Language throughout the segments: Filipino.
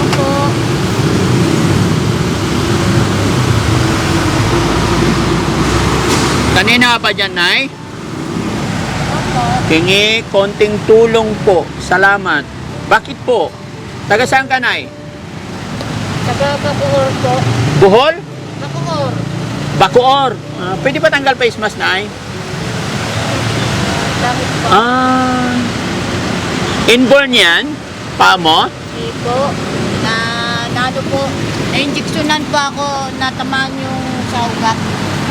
Opo. Kanina pa dyan, Nay? Opo. Hingi konting tulong po. Salamat. Bakit po? Taga saan ka, Nay? Taga Bacoor po. Buhol? Bacoor. Bacoor? Ah, pwede ba tanggal face mask, Nay? Damit po. Ah. Inborn yan? Pa mo? Hindi po. Na, na ano po. Na-injectionan po ako. Natamaan yung sa ugat.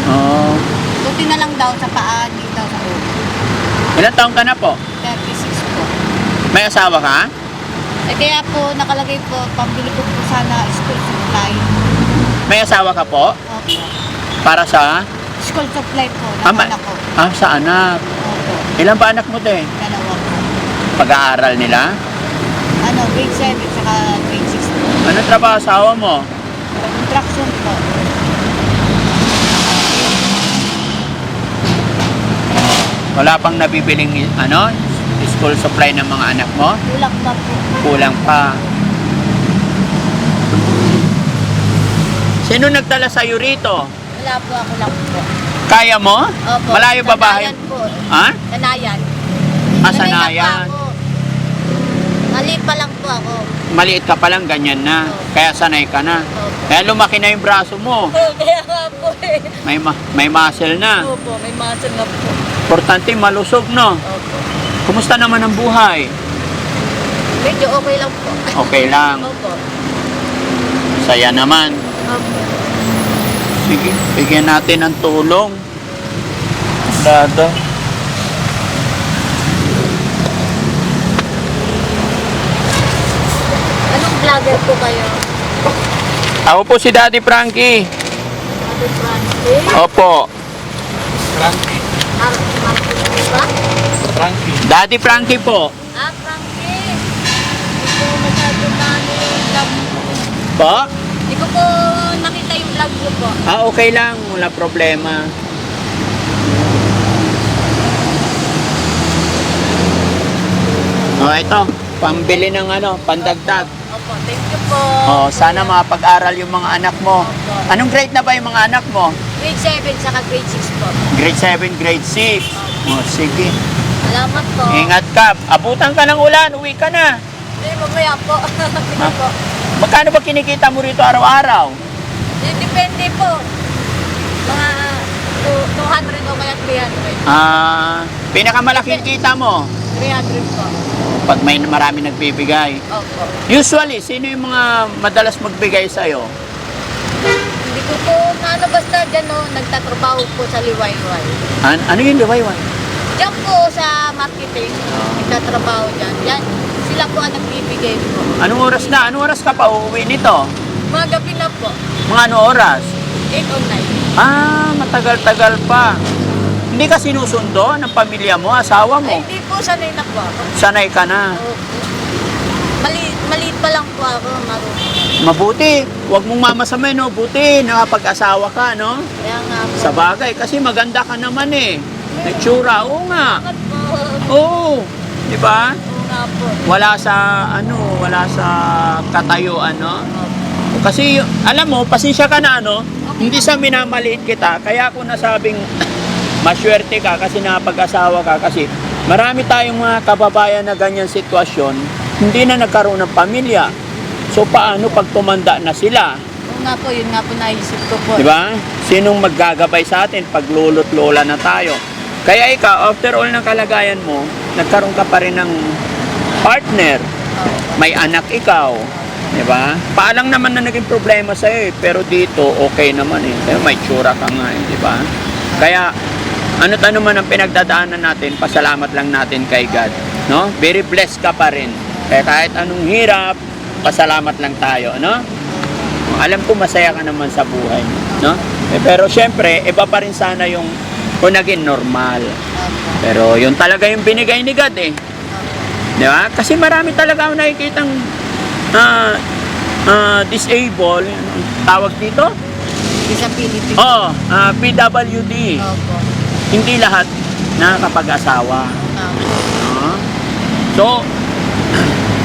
Oh. Buti na lang daw sa paa. Hindi daw sa ugat. Ilan taong ka na po? 36 po. May asawa ka? Eh kaya po nakalagay po. Pambili ko po sana school supply. May asawa ka po? Opo. Para sa? School supply po. Ah, ma- Naman ako. Ah, sa anak. Opo. Ilan ba anak mo, te? Dalawa po. Pag-aaral nila? Ano, grade 7 saka grade 6 po. Ano trabaho asawa mo? Construction po. Wala pang nabibiling ano, school supply ng mga anak mo? Kulang pa po. Kulang pa. Sino nagdala sa'yo rito? Wala po ako lang po. Kaya mo? Opo. Malayo ba bahay? Sanayan po. Ha? Sanayan. Ah, Sanay na sanayan. Maliit pa lang po ako. Maliit ka pa lang, ganyan na. Opo. Kaya sanay ka na. Opo. Kaya lumaki na yung braso mo. Kaya nga po eh. May, ma- may muscle na. Opo, may muscle na po. Importante, malusog, no? Opo. Kumusta naman ang buhay? Medyo okay lang po. Okay lang. Opo. Saya naman. Opo. Sige, bigyan natin ng tulong. Dada. Vlogger po kayo? Ako po si Daddy Frankie. Ate Francis? Opo. Frankie. Ar ba? Frankie. Daddy Frankie po. Ah, Francis. Hindi ko masyado na yung vlog mo. Po? Hindi ko po nakita yung vlog ko po. Ah, okay lang. Wala problema. Oh, ito. Pambili ng ano, pandagdag. Opo, thank you po. Oh, sana makapag-aral yung mga anak mo. Anong grade na ba yung mga anak mo? Grade 7 saka grade 6 po. Grade 7, grade 6. Oh, sige. Salamat po. Ingat ka. Abutan ka ng ulan. Uwi ka na. Eh, mamaya po. Sige po. Magkano ba kinikita mo rito araw-araw? Eh, Depende po. Mga two- 200 o kaya 300. Ah, pinakamalaking kita mo 300 po. Pag may marami nagbibigay. Opo. Usually, sino yung mga madalas magbigay sa'yo? Hindi ko po, ano basta dyan no, nagtatrabaho po sa Liwayway. An ano yung liwayway? Diyan po sa marketing, Ah. nagtatrabaho dyan. Yan, sila po ang nagbibigay po. Anong oras na? Anong oras ka pa uuwi nito? Mga gabi na po, Mga ano oras? 8 o 9. Ah, matagal-tagal pa. Hindi ka sinusundo ng pamilya mo, asawa mo. Ay, hindi po sanay na po ako. Sanay ka na. Opo. Mali, maliit pa lang po ako, marunong. Mabuti. Huwag mong mamasamay, no? Buti, nakapag-asawa ka, no? Kaya nga po. Sa bagay, kasi maganda ka naman eh. Natsura, oo nga. Po. Oo. Di ba? Oo nga po. Wala sa, ano, wala sa katayuan, no? Kasi, alam mo, pasensya ka na, ano? Hindi sa minamaliit kita, kaya ako nasabing maswerte ka kasi napag-asawa ka kasi marami tayong mga kababayan na ganyan sitwasyon, hindi na nagkaroon ng pamilya. So, paano pag tumanda na sila? Oo nga po, yun nga po naisip ko po. Di ba? Sinong maggagabay sa atin pag lolo't lola na tayo? Kaya ikaw, after all ng kalagayan mo, nagkaroon ka pa rin ng partner. May anak ikaw. Di ba? Paalang naman na naging problema sa eh. Pero dito, okay naman eh. Kaya may tsura ka nga eh. Di ba? Kaya, ano't ano man ang pinagdadaanan natin, pasalamat lang natin kay God. No? Very blessed ka pa rin. Kaya kahit anong hirap, pasalamat lang tayo. No? Alam ko masaya ka naman sa buhay. No? Eh, pero syempre, iba pa rin sana yung kung naging normal. Pero yun talaga yung binigay ni God eh. Di ba? Kasi marami talaga ako nakikitang ah ah, disable, anong tawag dito? Disability. Oh, ah, PWD. Opo. Hindi lahat nakakapag-asawa. Nga po. Ah. So,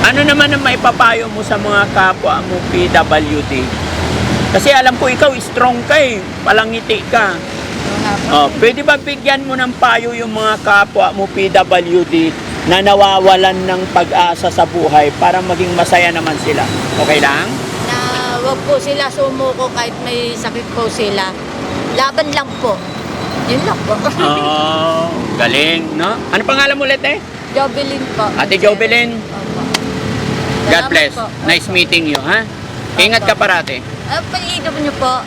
Ano naman ang maipapayo mo sa mga kapwa mo PWD? Kasi alam ko ikaw strong ka eh, palangiti ka. Oh, pwede ba bigyan mo ng payo yung mga kapwa mo PWD na nawawalan ng pag-asa sa buhay para maging masaya naman sila? Okay lang? Na wag po sila sumuko kahit may sakit po sila. Laban lang po. Yun lang po. Oh, galing, no? Ano pangalan mo ulit eh? Jobelin po. Ate Jobelin, Opo. God Salamat bless. po. Nice Opo. meeting you, ha? Ingat ka parati. Ah, pag-iigap niyo po.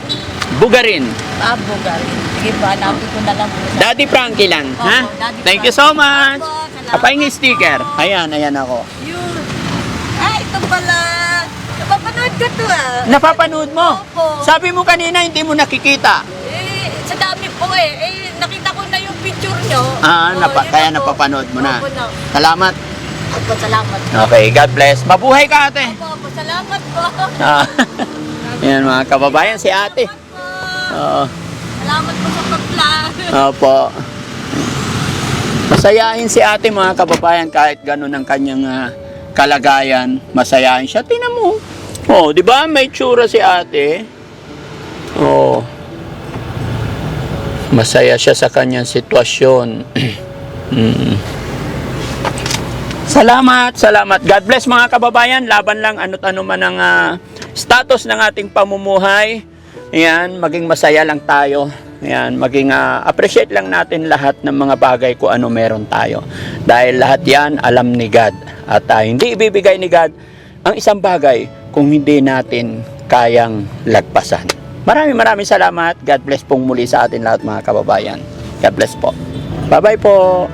Bugarin. Ah, bugal. Sige po, hanapin ko na lang po. Daddy Frankie lang, Opo, ha? Daddy Thank you Frankie. so much. Opo, salamat po. sticker. Ayan, ayan ako. Yun. Ah, ito pala. Napapanood ko to ah. Napapanood mo? Opo. Sabi mo kanina hindi mo nakikita. Eh, sa dami po eh. Eh, nakita ko na yung picture nyo. Ah, Oh, napa, kaya na napapanood mo na. Opo, na. Salamat. Opo, salamat. Okay, God bless. Mabuhay ka ate. Opo, opo, salamat po. Ah, Ayan mga kababayan, si ate. Salamat po. Oo. Salamat po sa pag-vlog. Opo. Masayahin si ate mga kababayan kahit ganun ang kanyang ah, kalagayan. Masayahin siya. Tingnan mo. Oh, di ba? May tsura si ate. Oh. Masaya siya sa kanyang sitwasyon. Mm. Salamat, salamat. God bless mga kababayan. Laban lang ano't ano man ang ah, status ng ating pamumuhay. Ayan, maging masaya lang tayo. Ayan, maging ah, appreciate lang natin lahat ng mga bagay kung ano meron tayo. Dahil lahat yan alam ni God. At ah, hindi ibibigay ni God ang isang bagay kung hindi natin kayang lagpasan. Maraming maraming salamat. God bless pong muli sa atin lahat mga kababayan. God bless po. Bye-bye po.